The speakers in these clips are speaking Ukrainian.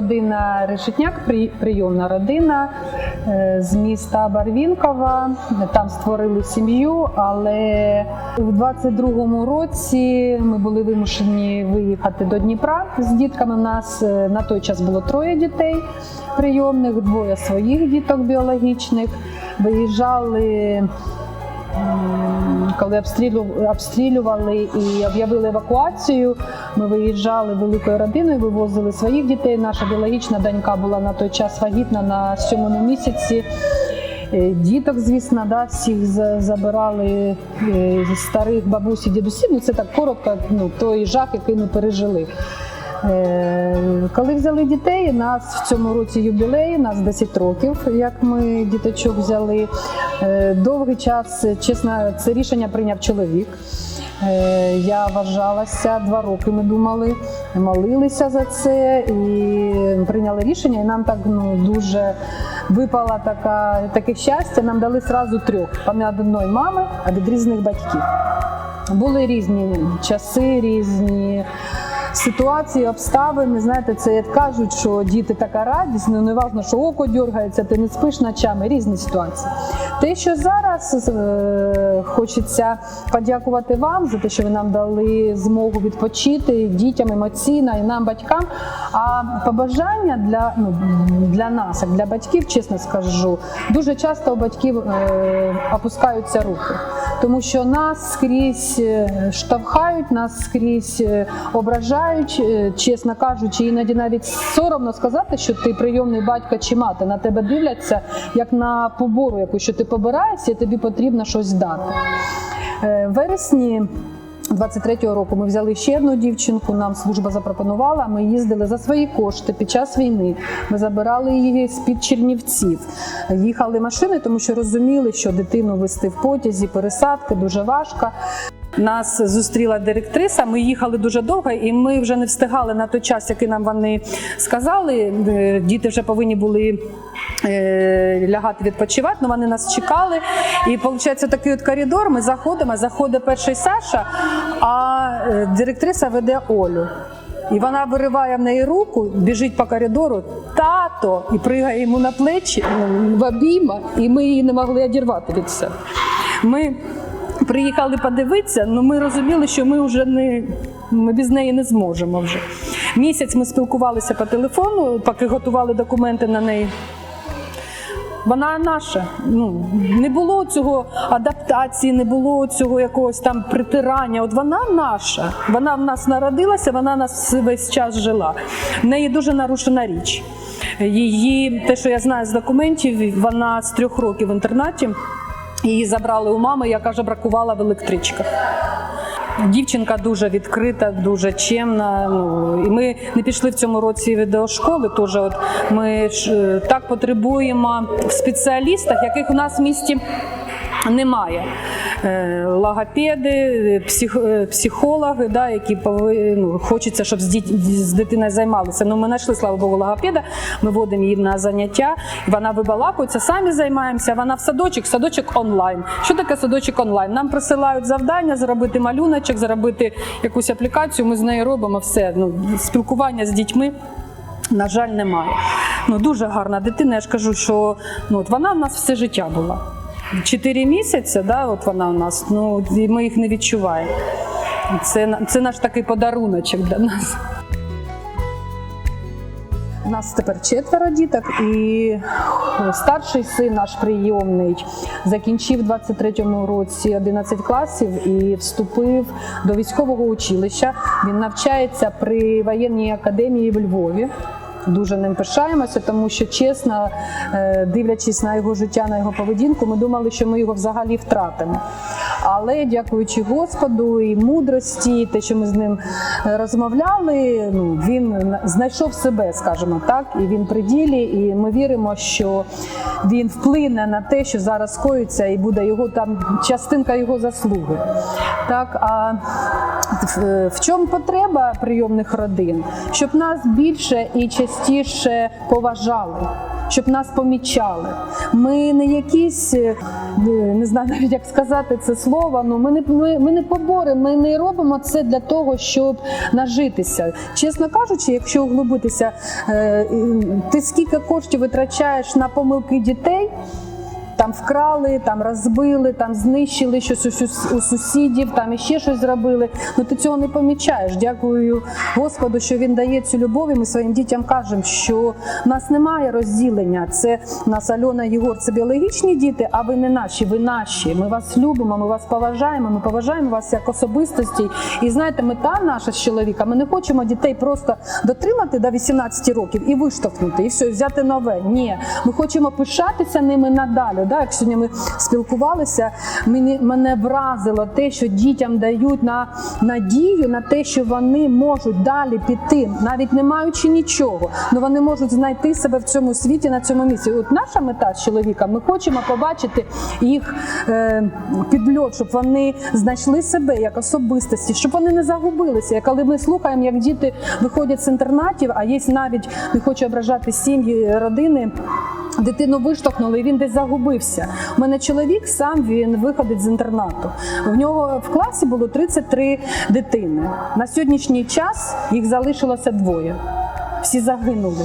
родина Решетняк, прийомна родина е, з міста Барвінкова. Там створили сім'ю, але у 22-му році ми були вимушені виїхати до Дніпра з дітками. У нас е, на той час було троє дітей прийомних, двоє своїх діток біологічних. Виїжджали коли обстрілювали і об'явили евакуацію, ми виїжджали великою родиною, вивозили своїх дітей. Наша біологічна донька була на той час вагітна на сьомому місяці. Е, Діток, звісно, да, всіх забирали е, старих бабусь і дідусів. Ну це так коротко, ну той жах, який ми пережили. Е, Коли взяли дітей, нас в цьому році юбілей, нас 10 років, як ми діточок взяли. Е, Довгий час, чесно, це рішення прийняв чоловік. Е, Я вважалася два роки. Ми думали, молилися за це і прийняли рішення. І нам так ну дуже випала така таке щастя. Нам дали сразу трьох а не одної мами, а від різних батьків. Були різні часи, різні ситуації, обставини. Знаєте, це як кажуть, що діти така радість, ну не важно, що око дергається, ти не спиш ночами, різні ситуації. Те, що зараз е, хочеться подякувати вам за те, що ви нам дали змогу відпочити дітям емоційно і нам, батькам. А побажання для, ну, для нас, як для батьків, чесно скажу, дуже часто у батьків е, опускаються руки, тому що нас скрізь е, штовхають, нас скрізь е, ображають, е, чесно кажучи, іноді навіть соромно сказати, що ти прийомний батько чи мати. На тебе дивляться як на побору, яку що ти побираєшся, і тобі потрібно щось дати. Вересні 23-го року ми взяли ще одну дівчинку. Нам служба запропонувала. Ми їздили за свої кошти під час війни. Ми забирали її з під Чернівців. Їхали машини, тому що розуміли, що дитину вести в потязі, пересадки дуже важко. Нас зустріла директриса. Ми їхали дуже довго, і ми вже не встигали на той час, який нам вони сказали. Е, Діти вже повинні були е, лягати відпочивати, але вони нас чекали. І виходить такий от коридор. Ми заходимо, заходить перший Саша, а е, директриса веде Олю. І вона вириває в неї руку, біжить по коридору, тато, і пригає йому на плечі ну, в обійма, і ми її не могли одірвати від себе. Ми приїхали подивитися, але ми розуміли, що ми вже не ми без неї не зможемо вже. Місяць ми спілкувалися по телефону, поки готували документи на неї. Вона наша. Ну не було цього адаптації, не було цього якогось там притирання. От вона наша. Вона в нас народилася, вона нас весь час жила. В неї дуже нарушена річ. Її, те, що я знаю з документів, вона з трьох років в інтернаті. Її забрали у мами, яка вже бракувала в електричках. Дівчинка дуже відкрита, дуже чемна. Ну і ми не пішли в цьому році до школи. Теж от ми ж е, так потребуємо в спеціалістах, яких у нас в місті. Немає Е, логопеди, е, е, психологи, да, які пови, ну, хочеться, щоб з, з дитиною займалися. Ну, ми знайшли, слава Богу, логопеда, ми водимо її на заняття, вона вибалакується, самі займаємося, вона в садочок, садочок онлайн. Що таке садочок онлайн? Нам присилають завдання зробити малюночок, зробити якусь аплікацію, ми з нею робимо все. Ну, спілкування з дітьми. На жаль, немає. Ну дуже гарна дитина. Я ж кажу, що ну от вона в нас все життя була. Чотири місяці, да, от вона у нас. Ну і ми їх не відчуваємо. Це, це наш такий подаруночок для нас. У нас тепер четверо діток, і старший син наш прийомний закінчив 23-му році 11 класів і вступив до військового училища. Він навчається при воєнній академії в Львові. Дуже ним пишаємося, тому що чесно, е, дивлячись на його життя, на його поведінку, ми думали, що ми його взагалі втратимо. Але дякуючи Господу і мудрості, те, що ми з ним е, розмовляли, ну він знайшов себе, скажімо так, і він при ділі. І ми віримо, що він вплине на те, що зараз скоїться, і буде його там частинка його заслуги. Так а в, чому потреба прийомних родин? Щоб нас більше і частіше поважали. щоб нас помічали. Ми не якісь, е, не знаю навіть як сказати це слово. Ну ми не ми, ми не побори, ми не робимо це для того, щоб нажитися. Чесно кажучи, якщо углубитися, е, ти скільки коштів витрачаєш на помилки дітей. Там вкрали, там розбили, там знищили щось у сусідів, там іще щось зробили. Ну ти цього не помічаєш. Дякую Господу, що він дає цю любов. І ми своїм дітям кажемо, що в нас немає розділення. Це у нас Альона Єгор, це біологічні діти, а ви не наші, ви наші. Ми вас любимо, ми вас поважаємо. Ми поважаємо вас як особистості. І знаєте, мета наша з чоловіка. Ми не хочемо дітей просто дотримати до 18 років і виштовхнути, і все, взяти нове. Ні, ми хочемо пишатися ними надалі. Да? Як сьогодні ми спілкувалися, мені мене вразило те, що дітям дають на надію на те, що вони можуть далі піти, навіть не маючи нічого. Ну вони можуть знайти себе в цьому світі на цьому місці. От наша мета з чоловіком, ми хочемо побачити їх е, підльот, щоб вони знайшли себе як особистості, щоб вони не загубилися. Коли ми слухаємо, як діти виходять з інтернатів, а є навіть не хочу ображати сім'ї, родини. Дитину виштовхнули, і він десь загубився. У мене чоловік сам він виходить з інтернату. В нього в класі було 33 дитини. На сьогоднішній час їх залишилося двоє. Всі загинули.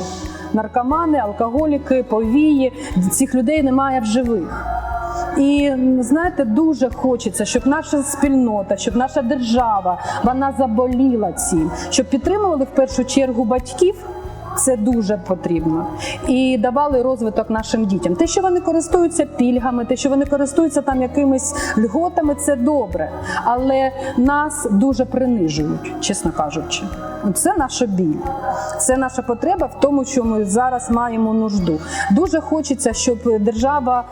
Наркомани, алкоголіки, повії. Цих людей немає в живих. І знаєте, дуже хочеться, щоб наша спільнота, щоб наша держава вона заболіла цим, щоб підтримували в першу чергу батьків. Це дуже потрібно і давали розвиток нашим дітям. Те, що вони користуються пільгами, те, що вони користуються там якимись льготами, це добре. Але нас дуже принижують, чесно кажучи. Це наша біль, це наша потреба в тому, що ми зараз маємо нужду. Дуже хочеться, щоб держава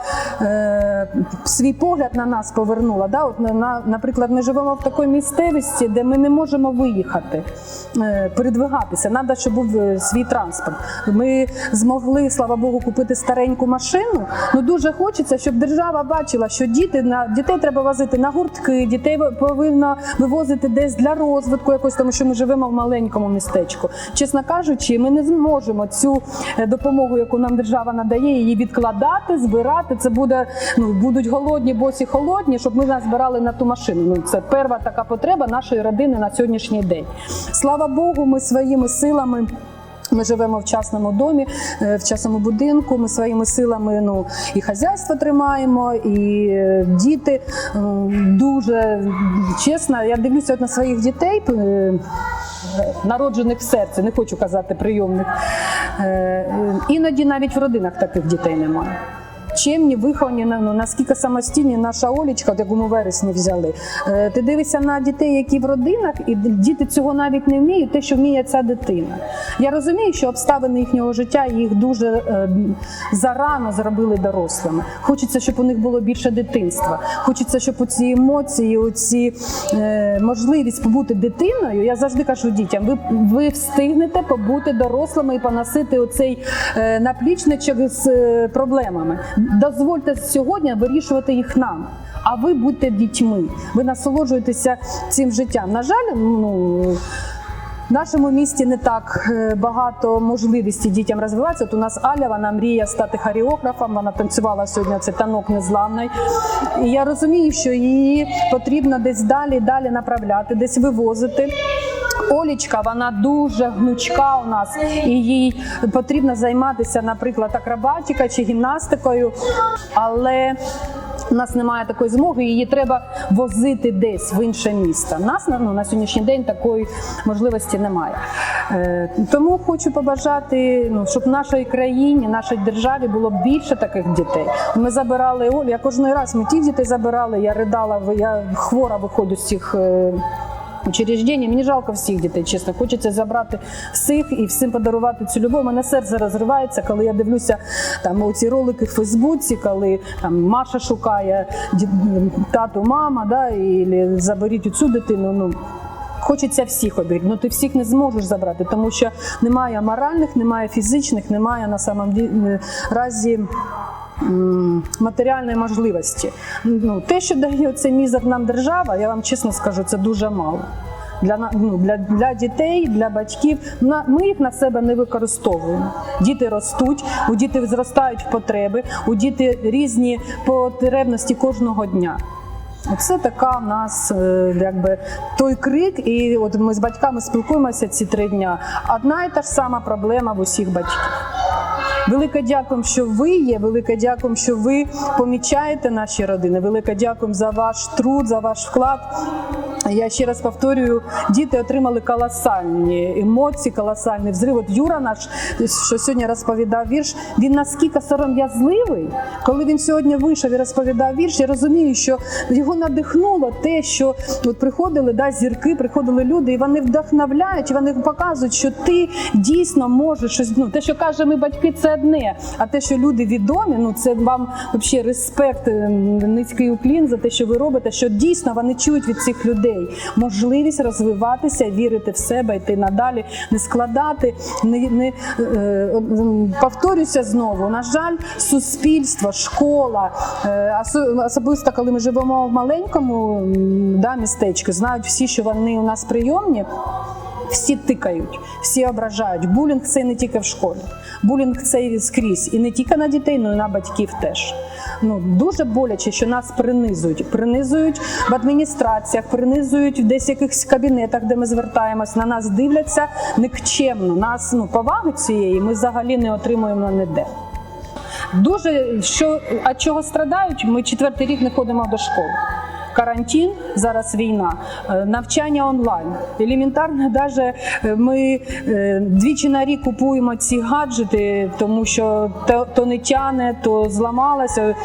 е, свій погляд на нас повернула. Да? От, на- на, наприклад, ми живемо в такій місцевості, де ми не можемо виїхати, е, передвигатися. Треба, щоб був е, свій транспорт. Ми змогли, слава Богу, купити стареньку машину. Ну дуже хочеться, щоб держава бачила, що діти на дітей треба возити на гуртки, дітей повинна вивозити десь для розвитку якось, тому що ми живемо в маленькому містечку. Чесно кажучи, ми не зможемо цю е, допомогу, яку нам держава надає, її відкладати, збирати. Це буде ну будуть голодні, босі холодні, щоб ми нас збирали на ту машину. Ну це перша така потреба нашої родини на сьогоднішній день. Слава Богу, ми своїми силами. Ми живемо в частному домі, е, в частному будинку. Ми своїми силами ну і хазяйство тримаємо, і е, діти дуже чесно. Я дивлюся на своїх дітей. Народжених в серці, не хочу казати прийомних. Е, е, Іноді навіть в родинах таких дітей немає. Чемні, виховані, ну, наскільки самостійні наша Олічка, яку ми вересні взяли. Е, Ти дивишся на дітей, які в родинах, і діти цього навіть не вміють, те, що вміє ця дитина. Я розумію, що обставини їхнього життя їх дуже е, зарано зробили дорослими. Хочеться, щоб у них було більше дитинства. Хочеться, щоб оці емоції, оці е, можливість побути дитиною. Я завжди кажу дітям: ви, ви встигнете побути дорослими і поносити оцей наплічничок з проблемами. Дозвольте сьогодні вирішувати їх нам. А ви будьте дітьми, ви насолоджуєтеся цим життям. На жаль, ну. В нашому місті не так е, багато можливостей дітям розвиватися. От у нас Аля, вона мріє стати хореографом, вона танцювала сьогодні це танок незламний. І я розумію, що її потрібно десь далі, далі направляти, десь вивозити. Олічка, вона дуже гнучка у нас, і їй потрібно займатися, наприклад, акробатикою чи гімнастикою, але у нас немає такої змоги, її треба возити десь в інше місто. У нас ну, на сьогоднішній день такої можливості немає. Е, тому хочу побажати, ну, щоб в нашій країні, нашій державі було більше таких дітей. Ми забирали Олю, я кожен раз ми тих дітей забирали, я ридала, я хвора виходжу з цих. е, Учреждення, мені жалко всіх дітей, чесно. Хочеться забрати всіх і всім подарувати цю любов. У Мене серце розривається, коли я дивлюся там оці ролики в Фейсбуці, коли там Маша шукає тату, мама, да, і заберіть цю дитину. Ну Хочеться всіх обігріти, ну ти всіх не зможеш забрати, тому що немає моральних, немає фізичних, немає на самом е, разі матеріальної можливості. Ну, те, що дає цей мізер нам держава, я вам чесно скажу, це дуже мало. для, ну, для, для дітей, для батьків. На, ми їх на себе не використовуємо. Діти ростуть, у діти зростають потреби, у діти різні потребності кожного дня. Оце така в нас е, якби той крик, і от ми з батьками спілкуємося ці три дня. Одна і та ж сама проблема в усіх батьків. Велике дякую, що ви є. Велике дякую, що ви помічаєте наші родини. Велике дякую за ваш труд, за ваш вклад. Я ще раз повторюю, діти отримали колосальні емоції, колосальний взрив. От Юра наш, що сьогодні розповідав вірш, він наскільки сором'язливий, коли він сьогодні вийшов і розповідав вірш, я розумію, що його надихнуло те, що от приходили да, зірки, приходили люди, і вони вдохновляють, вони показують, що ти дійсно можеш щось. Ну, те, що кажемо ми батьки, це одне. А те, що люди відомі, ну це вам взагалі респект, е, низький уклін за те, що ви робите, що дійсно вони чують від цих людей можливість розвиватися, вірити в себе, йти надалі, не складати, не, не е, повторюся знову. На жаль, суспільство, школа, е, особисто коли ми живемо в маленькому да, містечку, знають всі, що вони у нас прийомні. Всі тикають, всі ображають. Булінг це не тільки в школі. Булінг це і скрізь. І не тільки на дітей, але й на батьків теж. Ну дуже боляче, що нас принизують. Принизують в адміністраціях, принизують в десь якихось кабінетах, де ми звертаємось. На нас дивляться никчемно. Нас ну поваги цієї ми взагалі не отримуємо ніде. Дуже що а чого страдають? Ми четвертий рік не ходимо до школи. Карантин, зараз війна, е, навчання онлайн. Елементарно, навіть ми е, двічі на рік купуємо ці гаджети, тому що то, не тяне, то зламалося.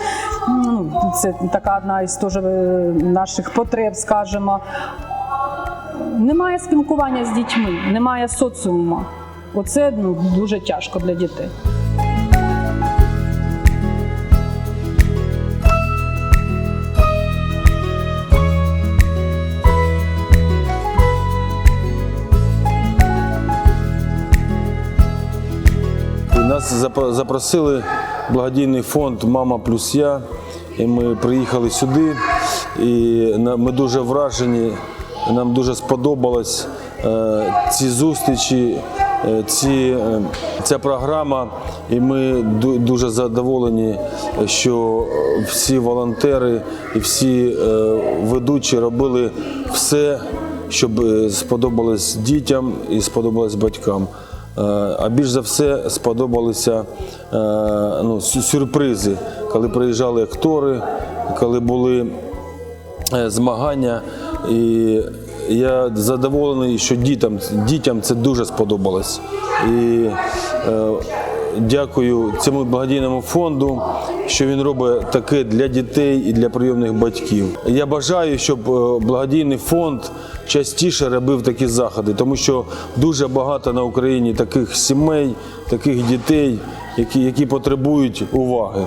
Ну, це така одна із теж е, наших потреб, скажімо. Немає спілкування з дітьми, немає соціуму. Оце ну, дуже тяжко для дітей. Нас запросили благодійний фонд Мама плюс я. І ми приїхали сюди. І ми дуже вражені. Нам дуже сподобалось е, ці зустрічі, е, ці, е, ця програма. І ми дуже задоволені, що всі волонтери і всі ведучі робили все, щоб сподобалось дітям і сподобалось батькам. А більш за все сподобалися е, ну, сюрпризи, коли приїжджали актори, коли були е, змагання. І я задоволений, що дітям, дітям це дуже сподобалось. І е, дякую цьому благодійному фонду, що він робить таке для дітей і для прийомних батьків. Я бажаю, щоб е, благодійний фонд частіше робив такі заходи, тому що дуже багато на Україні таких сімей, таких дітей, які, які потребують уваги.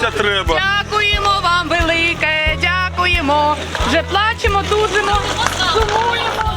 Уїжджати, треба. Дякуємо вам велике, дякуємо. Вже плачемо, тужимо, сумуємо.